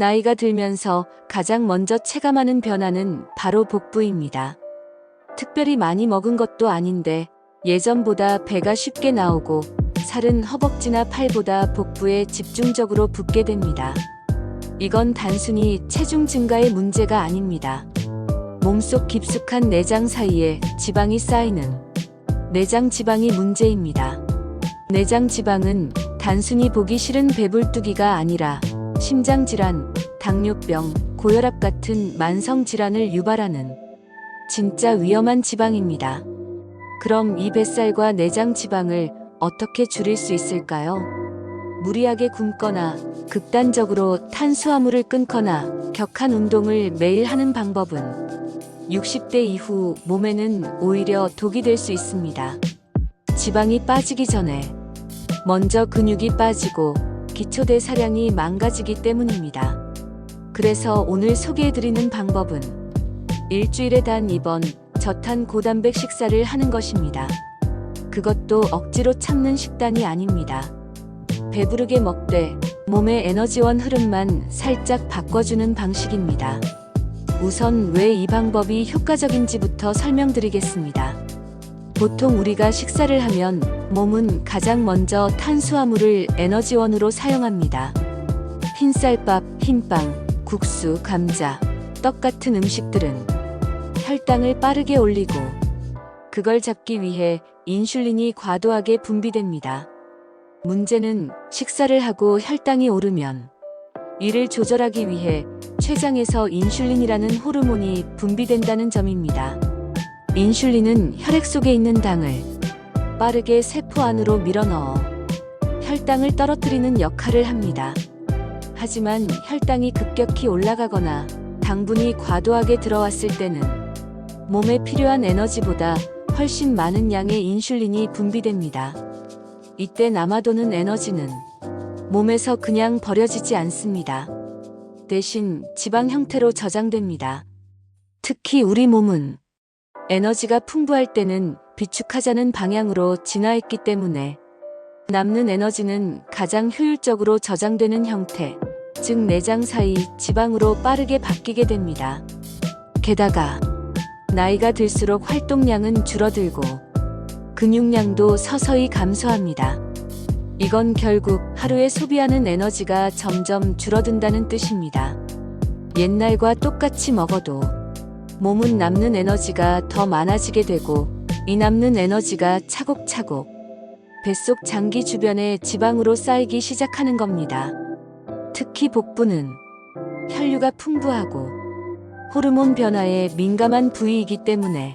나이가 들면서 가장 먼저 체감하는 변화는 바로 복부입니다. 특별히 많이 먹은 것도 아닌데 예전보다 배가 쉽게 나오고 살은 허벅지나 팔보다 복부에 집중적으로 붙게 됩니다. 이건 단순히 체중 증가의 문제가 아닙니다. 몸속 깊숙한 내장 사이에 지방이 쌓이는 내장 지방이 문제입니다. 내장 지방은 단순히 보기 싫은 배불뚝이가 아니라 심장 질환, 당뇨병, 고혈압 같은 만성 질환을 유발하는 진짜 위험한 지방입니다. 그럼 이 뱃살과 내장 지방을 어떻게 줄일 수 있을까요? 무리하게 굶거나 극단적으로 탄수화물을 끊거나 격한 운동을 매일 하는 방법은 60대 이후 몸에는 오히려 독이 될 수 있습니다. 지방이 빠지기 전에 먼저 근육이 빠지고 기초대 사량이 망가지기 때문입니다. 그래서 오늘 소개해드리는 방법은 일주일에 단 2번 저탄 고단백 식사를 하는 것입니다. 그것도 억지로 참는 식단이 아닙니다. 배부르게 먹되 몸의 에너지원 흐름만 살짝 바꿔주는 방식입니다. 우선 왜 이 방법이 효과적인지부터 설명드리겠습니다. 보통 우리가 식사를 하면 몸은 가장 먼저 탄수화물을 에너지원으로 사용합니다. 흰쌀밥, 흰빵, 국수, 감자, 떡 같은 음식들은 혈당을 빠르게 올리고 그걸 잡기 위해 인슐린이 과도하게 분비됩니다. 문제는 식사를 하고 혈당이 오르면 이를 조절하기 위해 췌장에서 인슐린이라는 호르몬이 분비된다는 점입니다. 인슐린은 혈액 속에 있는 당을 빠르게 세포 안으로 밀어넣어 혈당을 떨어뜨리는 역할을 합니다. 하지만 혈당이 급격히 올라가거나 당분이 과도하게 들어왔을 때는 몸에 필요한 에너지보다 훨씬 많은 양의 인슐린이 분비됩니다. 이때 남아도는 에너지는 몸에서 그냥 버려지지 않습니다. 대신 지방 형태로 저장됩니다. 특히 우리 몸은 에너지가 풍부할 때는 비축하자는 방향으로 진화했기 때문에 남는 에너지는 가장 효율적으로 저장되는 형태, 즉 내장 사이 지방으로 빠르게 바뀌게 됩니다. 게다가 나이가 들수록 활동량은 줄어들고 근육량도 서서히 감소합니다. 이건 결국 하루에 소비하는 에너지가 점점 줄어든다는 뜻입니다. 옛날과 똑같이 먹어도 몸은 남는 에너지가 더 많아지게 되고 이 남는 에너지가 차곡차곡 뱃속 장기 주변에 지방으로 쌓이기 시작하는 겁니다. 특히 복부는 혈류가 풍부하고 호르몬 변화에 민감한 부위이기 때문에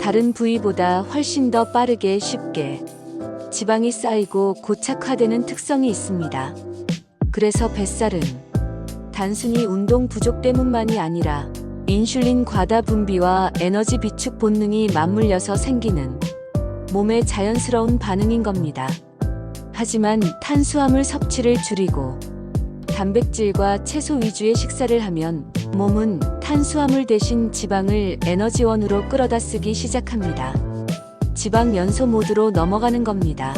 다른 부위보다 훨씬 더 빠르게 쉽게 지방이 쌓이고 고착화되는 특성이 있습니다. 그래서 뱃살은 단순히 운동 부족 때문만이 아니라 인슐린 과다 분비와 에너지 비축 본능이 맞물려서 생기는 몸의 자연스러운 반응인 겁니다. 하지만 탄수화물 섭취를 줄이고 단백질과 채소 위주의 식사를 하면 몸은 탄수화물 대신 지방을 에너지원으로 끌어다 쓰기 시작합니다. 지방 연소 모드로 넘어가는 겁니다.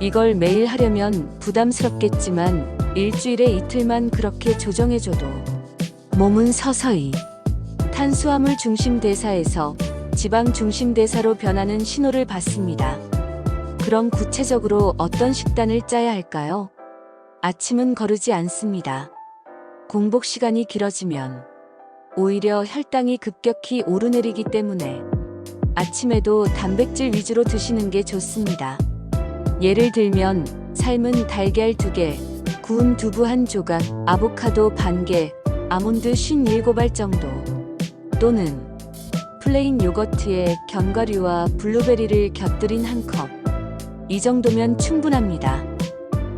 이걸 매일 하려면 부담스럽겠지만 일주일에 이틀만 그렇게 조정해줘도 몸은 서서히 탄수화물 중심 대사에서 지방 중심 대사로 변하는 신호를 받습니다. 그럼 구체적으로 어떤 식단을 짜야 할까요? 아침은 거르지 않습니다. 공복 시간이 길어지면 오히려 혈당이 급격히 오르내리기 때문에 아침에도 단백질 위주로 드시는 게 좋습니다. 예를 들면 삶은 달걀 2개, 구운 두부 한 조각, 아보카도 반 개, 아몬드 57알 정도 또는 플레인 요거트에 견과류와 블루베리를 곁들인 한 컵. 이 정도면 충분합니다.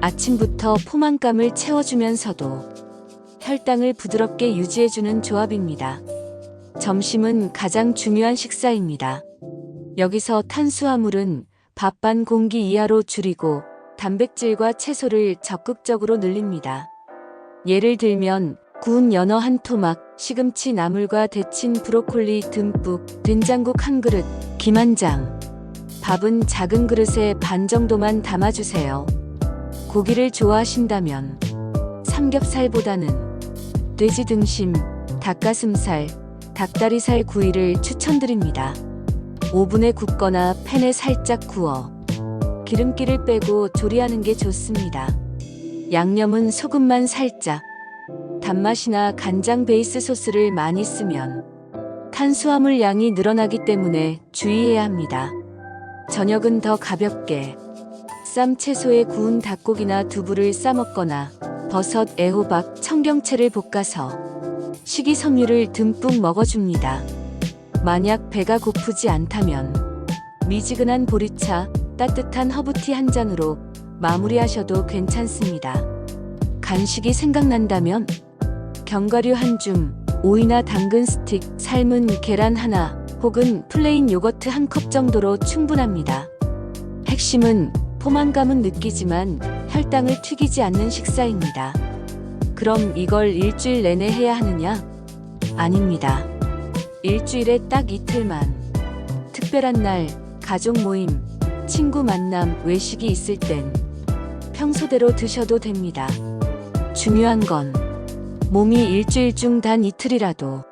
아침부터 포만감을 채워주면서도 혈당을 부드럽게 유지해주는 조합입니다. 점심은 가장 중요한 식사입니다. 여기서 탄수화물은 밥 반 공기 이하로 줄이고 단백질과 채소를 적극적으로 늘립니다. 예를 들면 구운 연어 한 토막, 시금치 나물과 데친 브로콜리 듬뿍, 된장국 한 그릇, 김한 장. 밥은 작은 그릇에 반 정도만 담아주세요. 고기를 좋아하신다면 삼겹살보다는 돼지 등심, 닭가슴살, 닭다리살 구이를 추천드립니다. 오븐에 굽거나 팬에 살짝 구워 기름기를 빼고 조리하는 게 좋습니다. 양념은 소금만 살짝, 단맛이나 간장 베이스 소스를 많이 쓰면 탄수화물 양이 늘어나기 때문에 주의해야 합니다. 저녁은 더 가볍게 쌈 채소에 구운 닭고기나 두부를 싸 먹거나 버섯, 애호박, 청경채를 볶아서 식이섬유를 듬뿍 먹어줍니다. 만약 배가 고프지 않다면 미지근한 보리차, 따뜻한 허브티 한 잔으로 마무리하셔도 괜찮습니다. 간식이 생각난다면 견과류 한 줌, 오이나 당근 스틱, 삶은 계란 하나 혹은 플레인 요거트 한 컵 정도로 충분합니다. 핵심은 포만감은 느끼지만 혈당을 튀기지 않는 식사입니다. 그럼 이걸 일주일 내내 해야 하느냐? 아닙니다. 일주일에 딱 이틀만. 특별한 날, 가족 모임, 친구 만남, 외식이 있을 땐 평소대로 드셔도 됩니다. 중요한 건 몸이 일주일 중 단 이틀이라도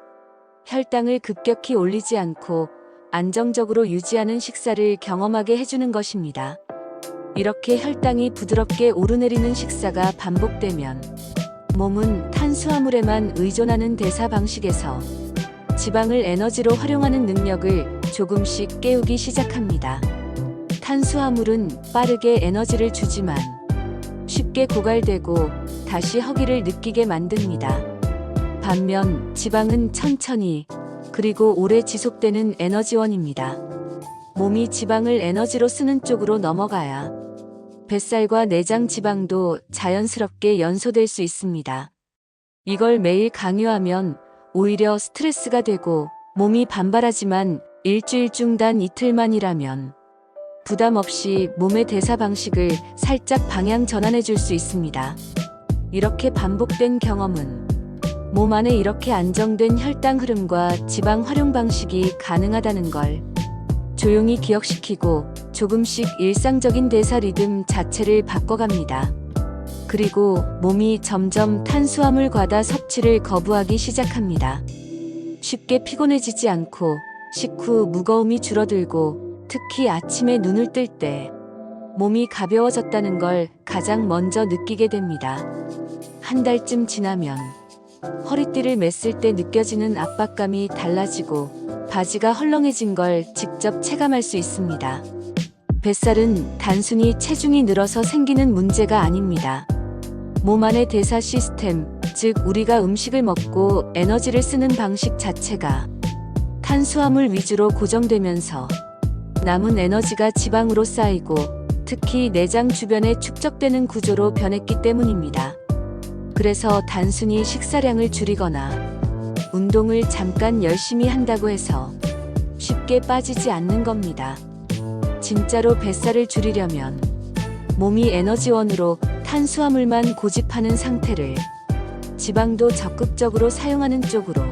혈당을 급격히 올리지 않고 안정적으로 유지하는 식사를 경험하게 해주는 것입니다. 이렇게 혈당이 부드럽게 오르내리는 식사가 반복되면 몸은 탄수화물에만 의존하는 대사 방식에서 지방을 에너지로 활용하는 능력을 조금씩 깨우기 시작합니다. 탄수화물은 빠르게 에너지를 주지만 쉽게 고갈되고 다시 허기를 느끼게 만듭니다. 반면 지방은 천천히 그리고 오래 지속되는 에너지원입니다. 몸이 지방을 에너지로 쓰는 쪽으로 넘어가야 뱃살과 내장 지방도 자연스럽게 연소될 수 있습니다. 이걸 매일 강요하면 오히려 스트레스가 되고 몸이 반발하지만 일주일 중단 이틀만이라면 부담 없이 몸의 대사 방식을 살짝 방향 전환해 줄 수 있습니다. 이렇게 반복된 경험은 몸 안에 이렇게 안정된 혈당 흐름과 지방 활용 방식이 가능하다는 걸 조용히 기억시키고 조금씩 일상적인 대사 리듬 자체를 바꿔갑니다. 그리고 몸이 점점 탄수화물 과다 섭취를 거부하기 시작합니다. 쉽게 피곤해지지 않고 식후 무거움이 줄어들고 특히 아침에 눈을 뜰 때 몸이 가벼워졌다는 걸 가장 먼저 느끼게 됩니다. 한 달쯤 지나면 허리띠를 맸을 때 느껴지는 압박감이 달라지고 바지가 헐렁해진 걸 직접 체감할 수 있습니다. 뱃살은 단순히 체중이 늘어서 생기는 문제가 아닙니다. 몸 안의 대사 시스템, 즉 우리가 음식을 먹고 에너지를 쓰는 방식 자체가 탄수화물 위주로 고정되면서 남은 에너지가 지방으로 쌓이고 특히 내장 주변에 축적되는 구조로 변했기 때문입니다. 그래서 단순히 식사량을 줄이거나 운동을 잠깐 열심히 한다고 해서 쉽게 빠지지 않는 겁니다. 진짜로 뱃살을 줄이려면 몸이 에너지원으로 탄수화물만 고집하는 상태를 지방도 적극적으로 사용하는 쪽으로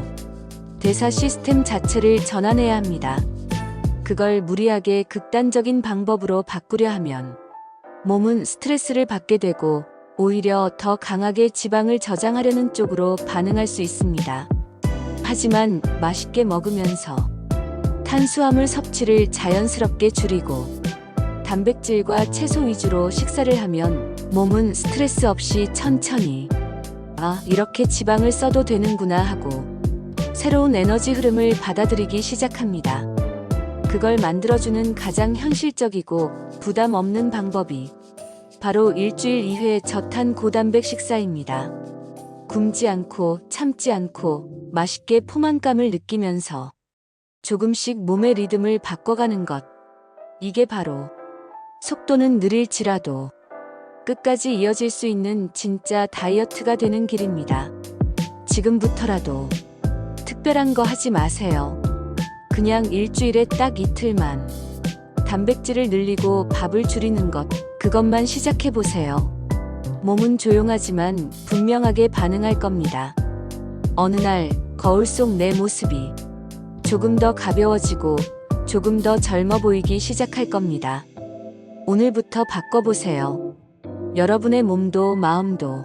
대사 시스템 자체를 전환해야 합니다. 그걸 무리하게 극단적인 방법으로 바꾸려 하면 몸은 스트레스를 받게 되고 오히려 더 강하게 지방을 저장하려는 쪽으로 반응할 수 있습니다. 하지만 맛있게 먹으면서 탄수화물 섭취를 자연스럽게 줄이고 단백질과 채소 위주로 식사를 하면 몸은 스트레스 없이 천천히 아, 이렇게 지방을 써도 되는구나 하고 새로운 에너지 흐름을 받아들이기 시작합니다. 그걸 만들어주는 가장 현실적이고 부담 없는 방법이 바로 일주일 2회 저탄 고단백 식사입니다. 굶지 않고 참지 않고 맛있게 포만감을 느끼면서 조금씩 몸의 리듬을 바꿔가는 것. 이게 바로 속도는 느릴지라도 끝까지 이어질 수 있는 진짜 다이어트가 되는 길입니다. 지금부터라도 특별한 거 하지 마세요. 그냥 일주일에 딱 이틀만 단백질을 늘리고 밥을 줄이는 것, 그것만 시작해 보세요. 몸은 조용하지만 분명하게 반응할 겁니다. 어느 날 거울 속 내 모습이 조금 더 가벼워지고 조금 더 젊어 보이기 시작할 겁니다. 오늘부터 바꿔보세요. 여러분의 몸도 마음도